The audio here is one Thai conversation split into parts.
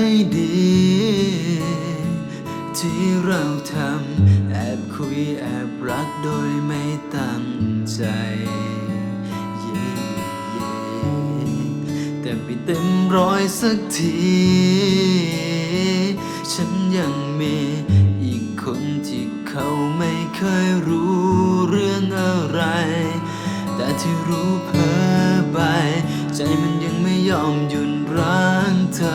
ไม่ดี ที่เราทำแอบคุยแอบรักโดยไม่ตั้งใจเย่เย่แต่ไม่เต็มร้อยสักที ฉันยังมีอีกคนที่เขาไม่เคยรู้เรื่องอะไร แต่ที่รู้เพ้อไป ใจมันยังไม่ยอมหยุดรักเธอ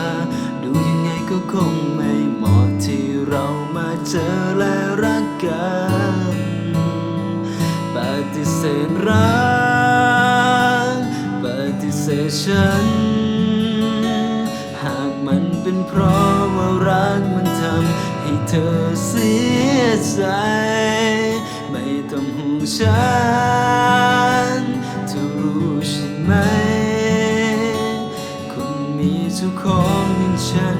ก็คงไม่เหมาะที่เรามาเจอและรักกันปฏิเสธรักปฏิเสธฉัน หากมันเป็นเพราะว่ารักมันทำให้เธอเสียใจ ไม่ต้องห่วงฉันเธอรู้ใช่ไหม คนมีเจ้าของอย่างฉัน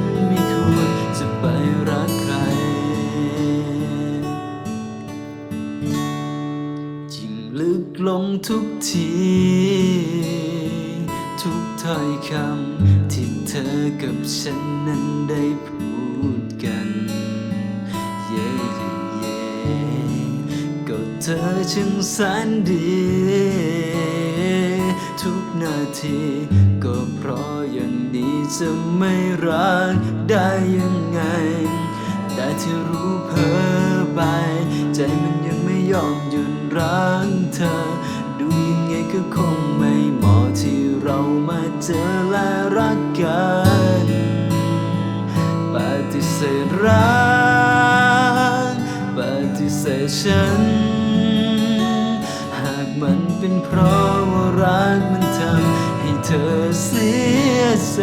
ทุกที ทุกถ้อยคำที่เธอกับฉันนั้นได้พูดกัน เย่เย่ก็เธอช่างแสนดี ทุกนาที ก็เพราะอย่างนี้จะไม่รักได้ยังไงได้ที่รู้เพ้อไป ใจมันยังไม่ยอมหยุดรักเธอ ไงก็คงไม่เหมาะที่เรามาเจอและรักกันปฏิเสธรักปฏิเสธฉัน หากมันเป็นเพราะว่ารักมันทำให้เธอเสียใจ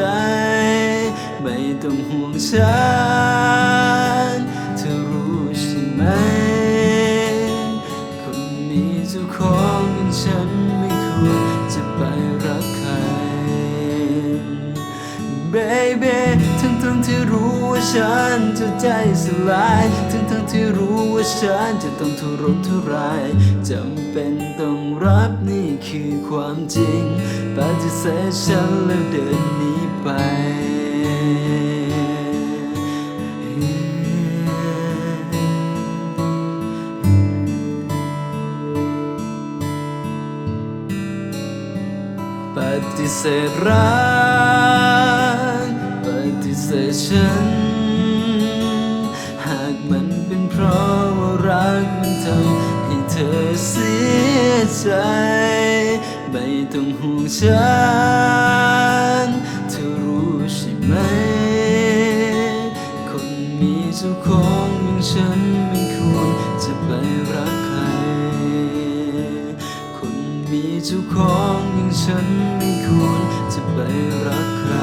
ไม่ต้องห่วงฉันเธอรู้ใช่ไหม คนมีเจ้าของอย่างฉัน Baby ทั้งทั้งที่รู้ว่าฉันจะใจสลาย ทั้งทั้งที่รู้ว่าฉันจะต้องทุรนทุรายจำเป็นต้องรับนี่คือความจริงปฏิเสธฉันแล้วเดินหนีไปปฏิเสธรัก เธอเสียใจ ไม่ต้องห่วงฉันเธอรู้ใช่ไหม คนมีเจ้าของอย่างฉันไม่ควรจะไปรักใคร คนมีเจ้าของอย่างฉันไม่ควรจะไปรักใคร